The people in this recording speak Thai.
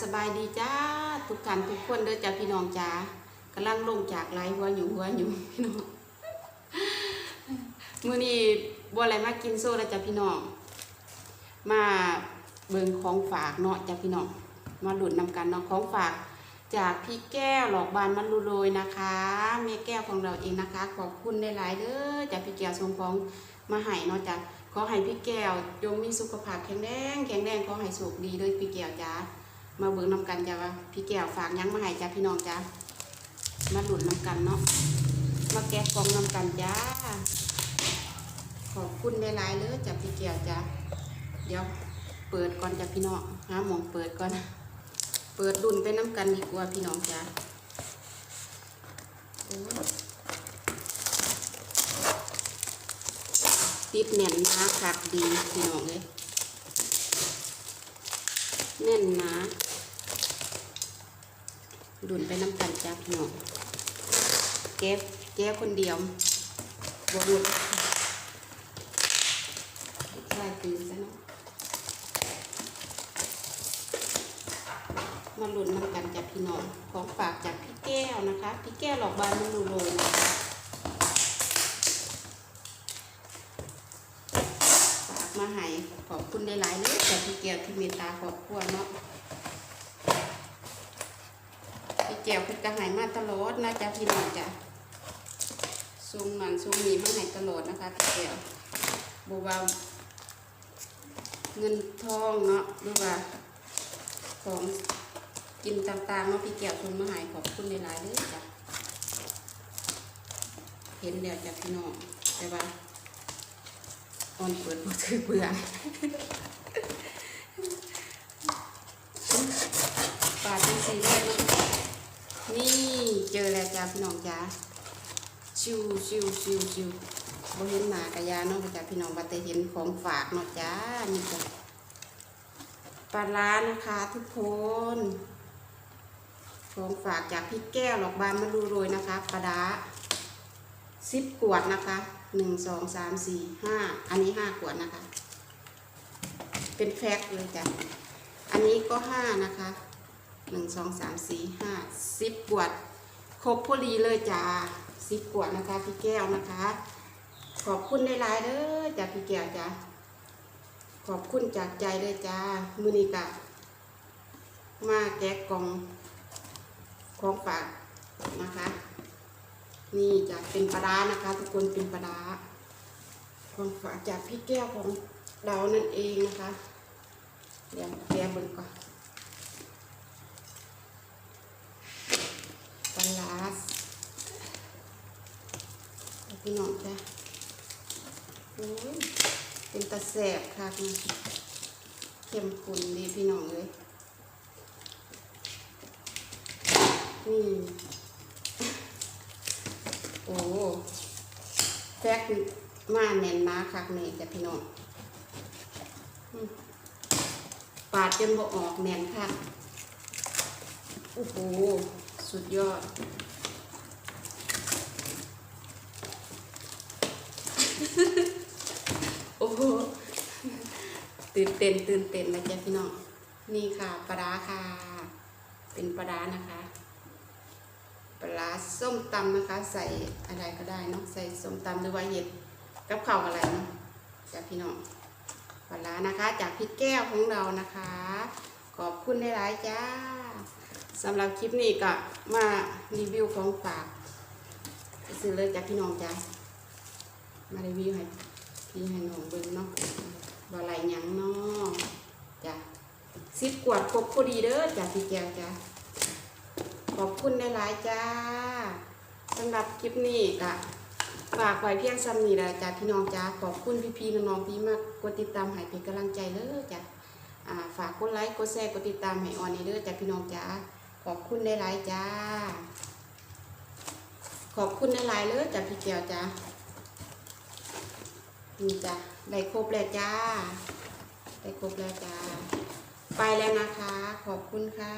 สบายดีจ้าทุกท่านทุกคนเด้อจ้าพี่น้องจ้ากำลังลงจากไลฟ์หัวอยู่หัวอยู่พี่น้องมื้อนี้บ่อะไรมากินโซ่แล้วจ้าพี่น้องมาเบิ่งของฝากเนาะจ้าพี่น้องมาหลุดนำกันเนาะของฝากจากพี่แก้วหลอกบานมันรูโรยนะคะแม่แก้วของเราเองนะคะ ขอบคุณหลายๆเด้อจากพี่แก้วส่งของมาให้เนาะจ้ะขอให้พี่แก้วจงมีสุขภาพแข็งแรงแข็งแรงขอให้สุขดีเลยพี่แก้วจ้า มาเบิ่งนำกันจ้ะว่าพี่แก้วฝากยังมาให้จ้ะพี่น้องจ้ามาหลุดน้ำกันเนาะมาแกะกล่องน้ำกันจ้าขอบคุณหลายๆเลยจาพี่แก้วจ้าเดี๋ยวเปิดก่อนจ้ะพี่น้องหาหมองเปิดก่อน เปิดรุ่นไปน้ำกันดีกว่าพี่น้องจ้าโอ้ยติดแน่นหนาคักดีพี่น้องเลยแน่นหนา รุ่นไปน้ำกันจ้าพี่น้องแก้แก้คนเดียวบวชใช่ตื่นซะเนาะมาหลุ้นนำกันจากพี่น้องของฝากจากพี่แก้วนะคะ พี่แก้วหลอกบานมันรูโรยนะคะฝากมาให้ขอบคุณหลายๆเลยจากพี่แก้วที่เมตตาขอบคุณเนาะ แก้วเพิ่นก็ให้มาตลอดนะจ๊ะพี่น้องจ้ะซุงนันซุงนี้มาให้ตลอดนะคะแก้วบอกว่าเงินทองเนาะหรือว่าของกินต่างๆเนาะพี่แก้วทงมาใหายขอบคุณในหลายๆเลยจ้ะเห็นแล้วจ้ะพี่น้องแต่ว่าออนเปิดบ่ถือเบื่อปาดเป็นสีเลย อแล้วจ้ะพี่น้องจ้ะชิวชิวชิวชิวบ่เห็นหนากระยาเนาะจ้ะพี่น้องว่าแต่เห็นของฝากเนาะจ้านี่จ้ะปลาร้านะคะทุกคนของฝากจากพี่แก้วหลอกบานมาดูโรยนะคะปลาดาสิบขวดนะคะหนึ่งสองสามสี่ห้าอันนี้ห้าขวดนะคะ เป็นแพ็คเลยจ้ะอันนี้ก็ห้านะคะหนึ่งสองสามสี่ห้าสิบขวด ครบพอดีเลยจ้าสิบขวดนะคะ พี่แก้วนะคะ ขอบคุณได้หลายเด้อจาพี่แก้วจ้าขอบคุณจากใจเลยจ้ามือนี้กะมาแกะกล่องของฝากนะคะ นี่จะเป็นปลารานะคะ ทุกคนเป็นปลาราของฝากจากพี่แก้วของเรานั่นเองนะคะ เดี๋ยวแกะเบิ่งก่อนปลาร้าเอา พี่น้องจ้ะโอ้ยเป็นตะแสบค่ะนะเข้มข้นดีพี่น้องเลยนี่โอ้แฟกมาแน่นมาคักนี่จ้ะพี่น้องปาดจนบ่ออกแน่นค่ะโอ้โหสุดยอด โอ้โหตื่นเต้นตื่นเต้นนะจ๊ะพี่น้องนี่ค่ะปลาร้าค่ะ เป็นปลาร้านะคะปลาส้มตำนะคะ ใส่อะไรก็ได้เนาะใส่ส้มตำหรือว่าเห็ดกับข้าวอะไรเนาะจากพี่น้องปลานะคะ จากพี่แก้วของเรานะคะ ขอบคุณได้หลายจ้าสำหรับคลิปนี้ก็มารีวิวของฝากซื้อเลยจากพี่น้องจ้า มารีวิวให้พี่ให้น้องเบิ่งเนาะว่าอะไรหยังเนาะจ้ะสิบกวดครบพอดีเด้อจากพี่แก้วจ้าขอบคุณหลายๆจ้าสำหรับคลิปนี้ก็ฝากไว้เพียงซ้ำนี้แหละจ้าพี่น้องจ้าขอบคุณพี่ๆน้องๆที่มากกดติดตามให้เป็นกำลังใจเด้อจ้าอ่าฝากกดไลค์กดแชร์กดติดตามให้ออนนี่เด้อจ้าพี่น้องจ้าขอบคุณหลายๆจ้าขอบคุณหลายๆเลยจ้าพี่แก้วจ้า นี่จ้ะได้ครบแล้วจ้า ได้ครบแล้วจ้า ไปแล้วนะคะ ขอบคุณค่ะ